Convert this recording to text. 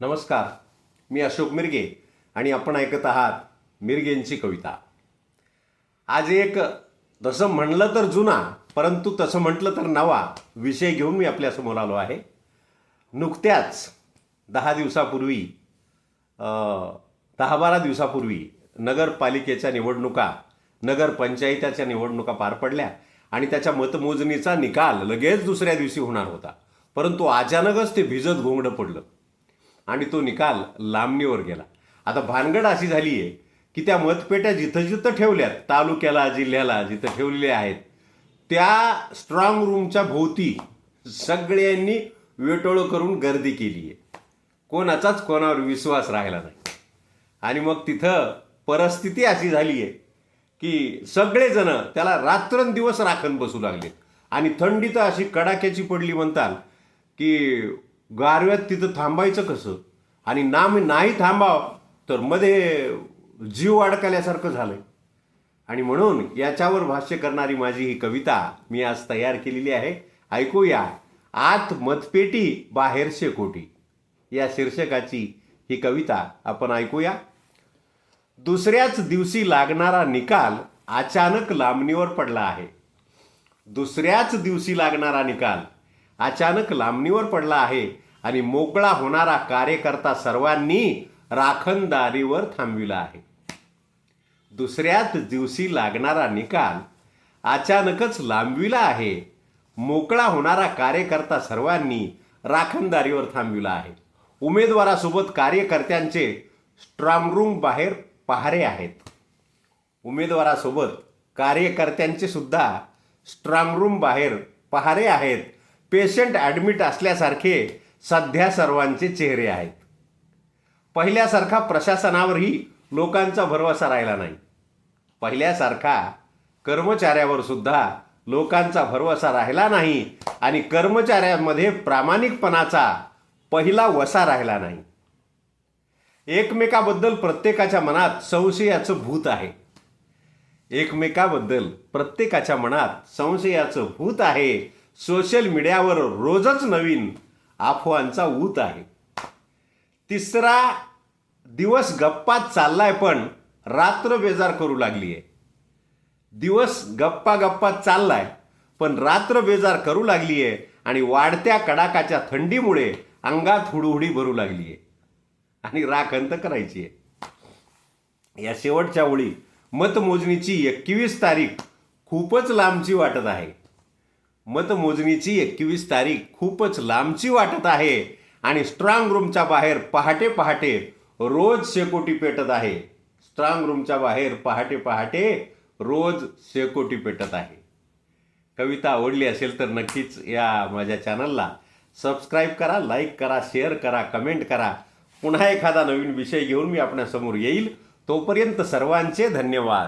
नमस्कार मी अशोक मिरगे आणि आपण ऐकत आहात मिरगेंची कविता. आज एक तसं म्हणलं तर जुना परंतु तसं म्हटलं तर नवा विषय घेऊन मी आपल्यासमोर आलो आहे. नुकत्याच दहा दिवसापूर्वी दहा बारा दिवसापूर्वी नगरपालिकेच्या निवडणुका नगरपंचायताच्या निवडणुका पार पडल्या आणि त्याच्या मतमोजणीचा निकाल लगेच दुसऱ्या दिवशी होणार होता. परंतु अचानकच ते भिजत घोंगडं पडलं. आणि तो निकाल लांबणीवर गेला. आता भानगड अशी झाली आहे की त्या मतपेट्या जिथं जिथं ठेवल्यात तालुक्याला जिल्ह्याला जिथं ठेवलेल्या आहेत त्या स्ट्रॉंग रूमच्या भोवती सगळ्यांनी वेटोळं करून गर्दी केली आहे. कोणाचाच कोणावर विश्वास राहिला नाही. आणि मग तिथं परिस्थिती अशी झाली आहे की सगळेजण त्याला रात्रंदिवस राखण बसू लागले आणि थंडी तर अशी कडाक्याची पडली म्हणताल की गारव्यात तिथं थांबायचं कसं? आणि नाम नाही थांबाव तर मध्ये जीव अडकल्यासारखं झालंय. आणि म्हणून याच्यावर भाष्य करणारी माझी ही कविता मी आज तयार केलेली आहे. ऐकूया. आत मतपेटी बाहेर शेकोटी. या शीर्षकाची ही कविता आपण ऐकूया. दुसऱ्याच दिवशी लागणारा निकाल अचानक लांबणीवर पडला आहे. दुसऱ्याच दिवशी लागणारा निकाल अचानक लांबणीवर पडला आहे आणि मोकळा होणारा कार्यकर्ता सर्वांनी राखणदारीवर थांबविला आहे. दुसऱ्याच दिवशी लागणारा निकाल अचानकच लांबविला आहे. मोकळा होणारा कार्यकर्ता सर्वांनी राखणदारीवर थांबविला आहे. उमेदवारासोबत कार्यकर्त्यांचे स्ट्रॉंगरूम बाहेर पहारे आहेत. उमेदवारासोबत कार्यकर्त्यांचे सुद्धा स्ट्रॉंगरूम बाहेर पहारे आहेत. पेशंट ॲडमिट असल्यासारखे सध्या सर्वांचे चेहरे आहेत. पहिल्यासारखा प्रशासनावरही लोकांचा भरवसा राहिला नाही. पहिल्यासारखा कर्मचाऱ्यावर सुद्धा लोकांचा भरवसा राहिला नाही आणि कर्मचाऱ्यांमध्ये प्रामाणिकपणाचा पहिला वसा राहिला नाही. एकमेकाबद्दल प्रत्येकाच्या मनात संशयाचं भूत आहे. एकमेकाबद्दल प्रत्येकाच्या मनात संशयाचं भूत आहे. सोशल मीडियावर रोजच नवीन अफवांचा ऊत आहे. तिसरा दिवस गप्पा चाललाय पण रात्र बेजार करू लागली आहे दिवस गप्पा गप्पा चाललाय पण रात्र बेजार करू लागली आहे आणि वाढत्या कडाकाच्या थंडीमुळे अंगात हुडहुडी भरू लागली आहे आणि राखंत करायची आहे या शेवटच्या ओळी मतमोजणीची एकवीस तारीख खूपच लांबची वाटत आहे. मतमोजणीची एकवीस तारीख खूपच लांबची वाटत आहे आणि स्ट्रॉंग रूमच्या बाहेर पहाटे पहाटे रोज शेकोटी पेटत आहे. स्ट्रॉंग रूमच्या बाहेर पहाटे पहाटे रोज शेकोटी पेटत आहे. कविता आवडली असेल तर नक्कीच या माझ्या चॅनलला सबस्क्राईब करा लाईक करा शेअर करा कमेंट करा. पुन्हा एखादा नवीन विषय घेऊन मी आपल्यासमोर येईल. तोपर्यंत सर्वांचे धन्यवाद.